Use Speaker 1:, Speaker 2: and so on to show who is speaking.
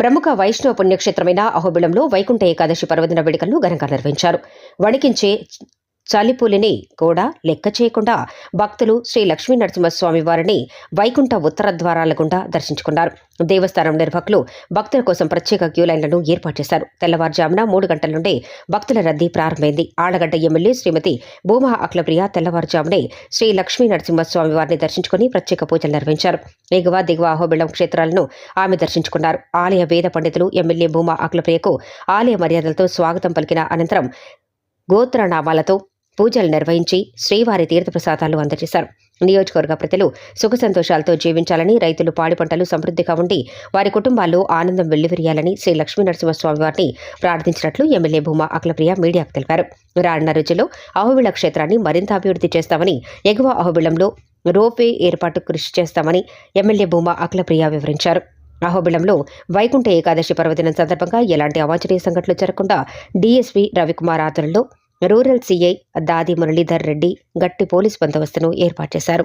Speaker 1: ప్రముఖ వైష్ణవ పుణ్యక్షేత్రమైన అహోబిళంలో వైకుంఠ ఏకాదశి పర్వదిన వేడుకలను ఘనంగా నిర్వహించారు. వణికించే చలిపులిని కూడా లెక్క చేయకుండా భక్తులు శ్రీ లక్ష్మీ నరసింహస్వామి వారిని వైకుంఠ ఉత్తర ద్వారాల గుండా దర్శించుకున్నారు. దేవస్థానం నిర్వాహకులు భక్తుల కోసం ప్రత్యేక క్యూ లైన్లను ఏర్పాటు చేశారు. తెల్లవారుజామున మూడు గంటల నుండి భక్తుల రద్దీ ప్రారంభమైంది. ఆళ్ళగడ్డ ఎమ్మెల్యే శ్రీమతి భూమా అఖిలప్రియ తెల్లవారుజామునే శ్రీ లక్ష్మీ నరసింహస్వామి వారిని దర్శించుకుని ప్రత్యేక పూజలు నిర్వహించారు. ఎగువ దిగువ అహోబిళం క్షేత్రాలను ఆమె దర్శించుకున్నారు. ఆలయ వేద పండితులు ఎమ్మెల్యే భూమా అఖిలప్రియకు ఆలయ మర్యాదలతో స్వాగతం పలికిన అనంతరం గోత్రనామాలతో పూజలు నిర్వహించి శ్రీవారి తీర్థప్రసాదాలు అందజేశారు. నియోజకవర్గ ప్రజలు సుఖ సంతోషాలతో జీవించాలని రైతులు పాడి పంటలు సమృద్ధిగా ఉండి వారి కుటుంబాల్లో ఆనందం వెల్లివిరియాలని శ్రీ లక్ష్మీ నరసింహస్వామి వారిని ప్రార్థించినట్లు ఎమ్మెల్యే భూమా అఖిలప్రియ మీడియాకు తెలిపారు. రానున్న రోజుల్లో అహోబిళ క్షేత్రాన్ని మరింత అభివృద్ధి చేస్తామని ఎగువ అహోబిళంలో రోపే ఏర్పాటు కృషి చేస్తామని ఎమ్మెల్యే భూమా అఖిలప్రియ వివరించారు. అహోబిళంలో వైకుంఠ ఏకాదశి పర్వదినం సందర్భంగా ఎలాంటి అవాంఛనీయ సంఘటనలు జరగకుండా డీఎస్పీ రవికుమార్ ఆధ్వర్యంలో రూరల్ సీఐ దాది మురళీధర్ రెడ్డి గట్టి పోలీస్ బందోబస్తును ఏర్పాటు చేశారు.